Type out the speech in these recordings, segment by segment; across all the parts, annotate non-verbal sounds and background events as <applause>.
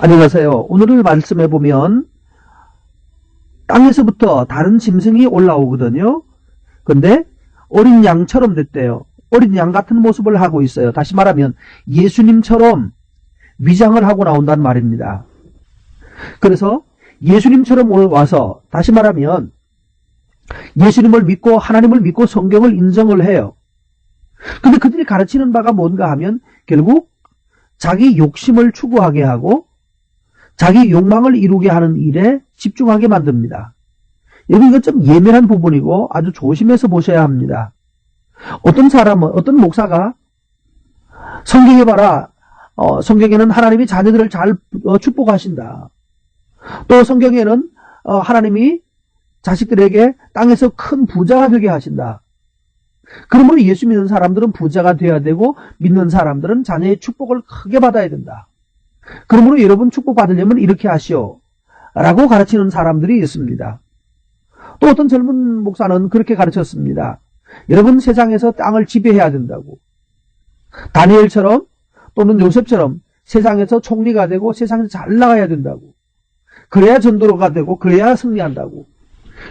안녕하세요. 오늘 말씀해 보면 땅에서부터 다른 짐승이 올라오거든요. 근데 어린 양처럼 됐대요. 어린 양 같은 모습을 하고 있어요. 다시 말하면 예수님처럼 위장을 하고 나온다는 말입니다. 그래서 예수님처럼 오늘 와서 다시 말하면 예수님을 믿고 하나님을 믿고 성경을 인정을 해요. 근데 그들이 가르치는 바가 뭔가 하면 결국 자기 욕심을 추구하게 하고 자기 욕망을 이루게 하는 일에 집중하게 만듭니다. 여기 이건 좀 예민한 부분이고 아주 조심해서 보셔야 합니다. 어떤 사람은 어떤 목사가 성경에 봐라 어, 성경에는 하나님이 자녀들을 잘 어, 축복하신다. 또 성경에는 어, 하나님이 자식들에게 땅에서 큰 부자가 되게 하신다. 그러므로 예수 믿는 사람들은 부자가 되어야 되고 믿는 사람들은 자녀의 축복을 크게 받아야 된다. 그러므로 여러분 축복받으려면 이렇게 하시오. 라고 가르치는 사람들이 있습니다. 또 어떤 젊은 목사는 그렇게 가르쳤습니다. 여러분 세상에서 땅을 지배해야 된다고. 다니엘처럼 또는 요셉처럼 세상에서 총리가 되고 세상에서 잘 나가야 된다고. 그래야 전도로가 되고 그래야 승리한다고.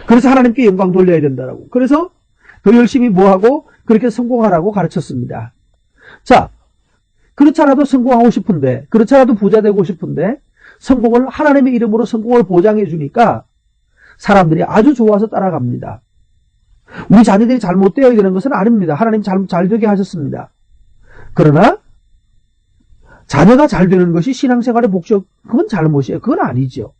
그래서 하나님께 영광 돌려야 된다고. 그래서 더 열심히 뭐하고 그렇게 성공하라고 가르쳤습니다. 자, 그렇잖아도 성공하고 싶은데, 그렇잖아도 부자 되고 싶은데, 성공을 하나님의 이름으로 성공을 보장해 주니까 사람들이 아주 좋아서 따라갑니다. 우리 자녀들이 잘못되어야 되는 것은 아닙니다. 하나님 잘, 잘 되게 하셨습니다. 그러나 자녀가 잘 되는 것이 신앙생활의 목적, 그건 잘못이에요. 그건 아니죠.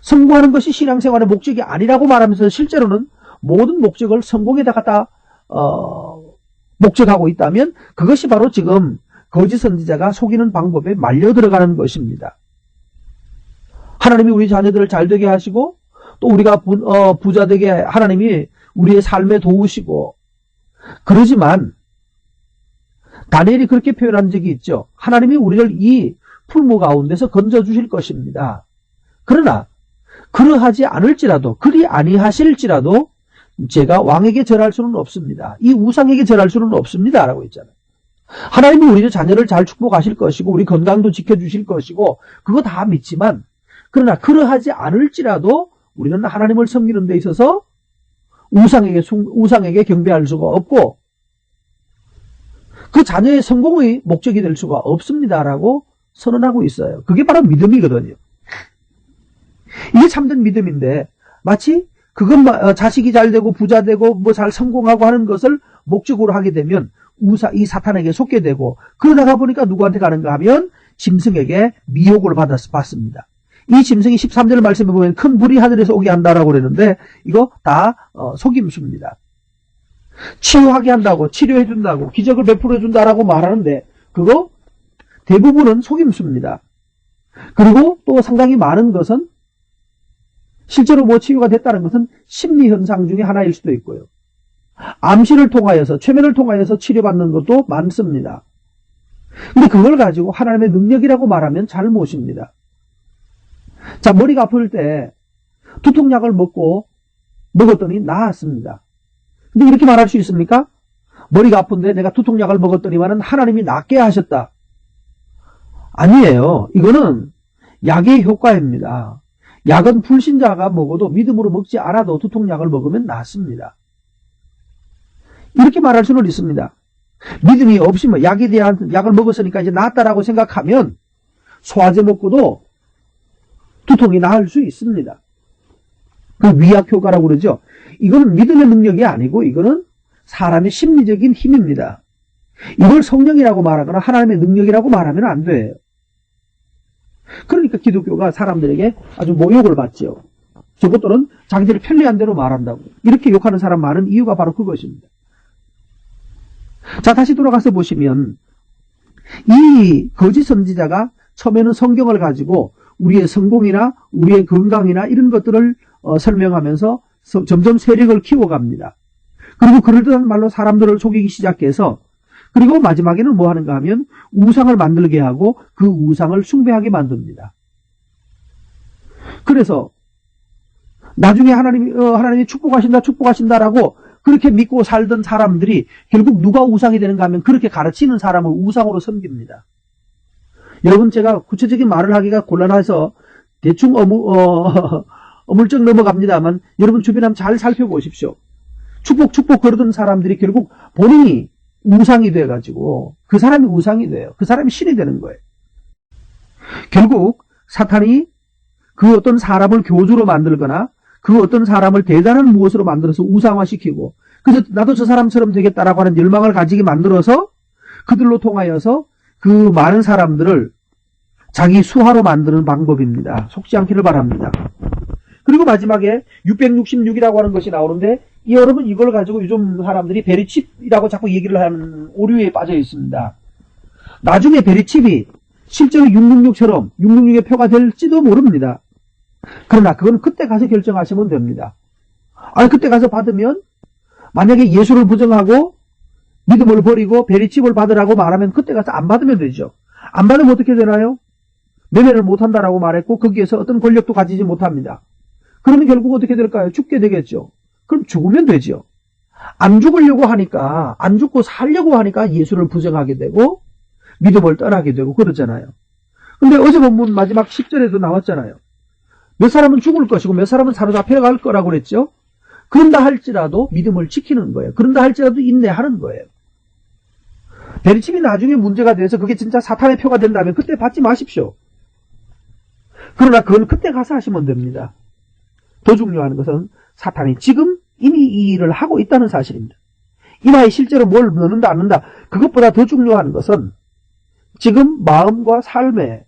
성공하는 것이 신앙생활의 목적이 아니라고 말하면서 실제로는 모든 목적을 성공에다 갖다 어, 목적하고 있다면 그것이 바로 지금 거짓 선지자가 속이는 방법에 말려 들어가는 것입니다. 하나님이 우리 자녀들을 잘 되게 하시고 또 우리가 부, 어, 부자 되게 하나님이 우리의 삶에 도우시고 그러지만 다니엘이 그렇게 표현한 적이 있죠. 하나님이 우리를 이 풀무 가운데서 건져 주실 것입니다. 그러나 그러하지 않을지라도 그리 아니하실지라도 제가 왕에게 절할 수는 없습니다. 이 우상에게 절할 수는 없습니다. 라고 했잖아요. 하나님이 우리의 자녀를 잘 축복하실 것이고 우리 건강도 지켜주실 것이고 그거 다 믿지만 그러나 그러하지 않을지라도 우리는 하나님을 섬기는 데 있어서 우상에게 우상에게 경배할 수가 없고 그 자녀의 성공의 목적이 될 수가 없습니다라고 선언하고 있어요. 그게 바로 믿음이거든요. 이게 참된 믿음인데 마치 그것 어, 자식이 잘 되고 부자 되고 뭐 잘 성공하고 하는 것을 목적으로 하게 되면 우사 이 사탄에게 속게 되고 그러다가 보니까 누구한테 가는가 하면 짐승에게 미혹을 받았, 받습니다. 이 짐승이 13절 말씀에 보면 큰 불이 하늘에서 오게 한다라고 그랬는데 이거 다 어, 속임수입니다. 치유하게 한다고 치료해 준다고 기적을 베풀어 준다라고 말하는데 그거 대부분은 속임수입니다. 그리고 또 상당히 많은 것은 실제로 뭐 치유가 됐다는 것은 심리 현상 중에 하나일 수도 있고요. 암시를 통하여서 최면을 통하여서 치료받는 것도 많습니다. 근데 그걸 가지고 하나님의 능력이라고 말하면 잘못입니다. 자, 머리가 아플 때 두통약을 먹고 먹었더니 나았습니다. 근데 이렇게 말할 수 있습니까? 머리가 아픈데 내가 두통약을 먹었더니만은 하나님이 낫게 하셨다. 아니에요. 이거는 약의 효과입니다. 약은 불신자가 먹어도 믿음으로 먹지 않아도 두통약을 먹으면 낫습니다. 이렇게 말할 수는 있습니다. 믿음이 없으면 약에 대한 약을 먹었으니까 이제 낫다라고 생각하면 소화제 먹고도 두통이 나을 수 있습니다. 그 위약 효과라고 그러죠. 이거는 믿음의 능력이 아니고 이거는 사람의 심리적인 힘입니다. 이걸 성령이라고 말하거나 하나님의 능력이라고 말하면 안 돼요. 그러니까 기독교가 사람들에게 아주 모욕을 받죠. 저것들은 자기들이 편리한 대로 말한다고. 이렇게 욕하는 사람 많은 이유가 바로 그것입니다. 자, 다시 돌아가서 보시면 이 거짓 선지자가 처음에는 성경을 가지고 우리의 성공이나 우리의 건강이나 이런 것들을 어, 설명하면서 서, 점점 세력을 키워갑니다. 그리고 그러던 말로 사람들을 속이기 시작해서 그리고 마지막에는 뭐 하는가 하면 우상을 만들게 하고 그 우상을 숭배하게 만듭니다. 그래서 나중에 하나님이 어, 하나님이 축복하신다 축복하신다라고 그렇게 믿고 살던 사람들이 결국 누가 우상이 되는가 하면 그렇게 가르치는 사람을 우상으로 섬깁니다. 여러분 제가 구체적인 말을 하기가 곤란해서 대충 어무, 어, <laughs> 어물쩍 넘어갑니다만 여러분 주변 한번 잘 살펴보십시오. 축복 축복 그러던 사람들이 결국 본인이 우상이 돼가지고 그 사람이 우상이 돼요. 그 사람이 신이 되는 거예요. 결국 사탄이 그 어떤 사람을 교주로 만들거나 그 어떤 사람을 대단한 무엇으로 만들어서 우상화시키고 그래서 나도 저 사람처럼 되겠다라고 하는 열망을 가지게 만들어서 그들로 통하여서 그 많은 사람들을 자기 수하로 만드는 방법입니다. 속지 않기를 바랍니다. 그리고 마지막에 666이라고 하는 것이 나오는데 이 여러분 이걸 가지고 요즘 사람들이 베리칩이라고 자꾸 얘기를 하는 오류에 빠져 있습니다. 나중에 베리칩이 실제로 666처럼 666의 표가 될지도 모릅니다. 그러나 그건 그때 가서 결정하시면 됩니다. 아니 그때 가서 받으면 만약에 예수를 부정하고 믿음을 버리고 베리칩을 받으라고 말하면 그때 가서 안 받으면 되죠. 안 받으면 어떻게 되나요? 매매를 못한다라고 말했고 거기에서 어떤 권력도 가지지 못합니다. 그러면 결국 어떻게 될까요? 죽게 되겠죠. 그럼 죽으면 되죠. 안 죽으려고 하니까 안 죽고 살려고 하니까 예수를 부정하게 되고 믿음을 떠나게 되고 그러잖아요. 근데 어제 본문 마지막 10절에도 나왔잖아요. 몇 사람은 죽을 것이고 몇 사람은 사로잡혀 갈 거라고 그랬죠. 그런다 할지라도 믿음을 지키는 거예요. 그런다 할지라도 인내하는 거예요. 베리칩이 나중에 문제가 돼서 그게 진짜 사탄의 표가 된다면 그때 받지 마십시오. 그러나 그건 그때 가서 하시면 됩니다. 더 중요한 것은 사탄이 지금 이미 이 일을 하고 있다는 사실입니다. 이마에 실제로 뭘 넣는다 안 넣는다 그것보다 더 중요한 것은 지금 마음과 삶에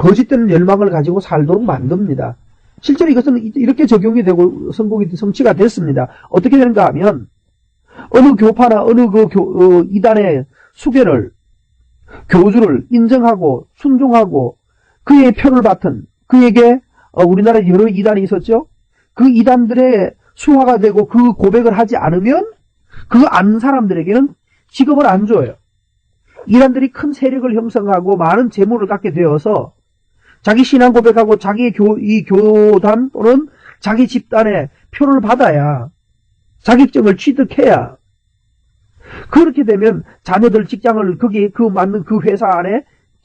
거짓된 열망을 가지고 살도록 만듭니다. 실제로 이것은 이렇게 적용이 되고 성공이 성취가 됐습니다. 어떻게 되는가 하면 어느 교파나 어느 그 교, 어, 이단의 수계를 교주를 인정하고 순종하고 그의 표를 받은 그에게 어, 우리나라에 여러 이단이 있었죠. 그 이단들의 수화가 되고 그 고백을 하지 않으면 그 안 사람들에게는 직업을 안 줘요. 이단들이 큰 세력을 형성하고 많은 재물을 갖게 되어서 자기 신앙 고백하고 자기 교, 이 교단 또는 자기 집단의 표를 받아야 자격증을 취득해야 그렇게 되면 자녀들 직장을 거기 그 맞는 그 회사 안에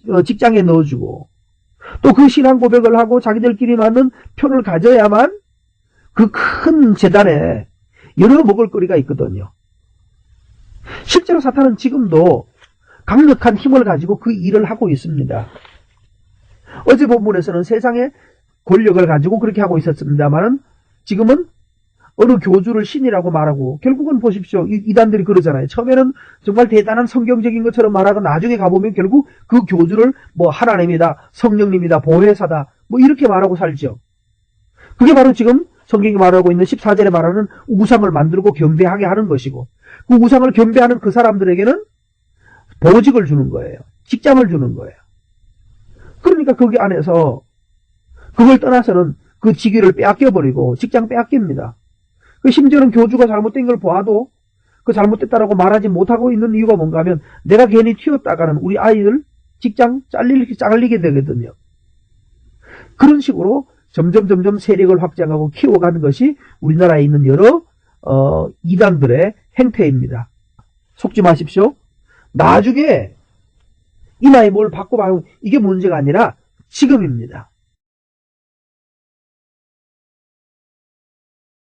어, 직장에 넣어주고 또 그 신앙 고백을 하고 자기들끼리 맞는 표를 가져야만 그 큰 재단에 여러 먹을거리가 있거든요. 실제로 사탄은 지금도 강력한 힘을 가지고 그 일을 하고 있습니다. 어제 본문에서는 세상의 권력을 가지고 그렇게 하고 있었습니다만은 지금은 어느 교주를 신이라고 말하고 결국은 보십시오. 이, 이단들이 그러잖아요. 처음에는 정말 대단한 성경적인 것처럼 말하고 나중에 가보면 결국 그 교주를 뭐 하나님이다, 성령님이다, 보혜사다 뭐 이렇게 말하고 살죠. 그게 바로 지금 성경이 말하고 있는 14절에 말하는 우상을 만들고 경배하게 하는 것이고 그 우상을 경배하는 그 사람들에게는 보직을 주는 거예요. 직장을 주는 거예요. 그러니까 거기 안에서 그걸 떠나서는 그 직위를 빼앗겨버리고 직장 빼앗깁니다. 그 심지어는 교주가 잘못된 걸 보아도 그 잘못됐다라고 말하지 못하고 있는 이유가 뭔가 하면 내가 괜히 튀었다가는 우리 아이들 직장 잘리게, 잘리게 되거든요. 그런 식으로 점점 점점 세력을 확장하고 키워가는 것이 우리나라에 있는 여러 어, 이단들의 행태입니다. 속지 마십시오. 나중에 이마에 뭘 받고 말고 이게 문제가 아니라 지금입니다.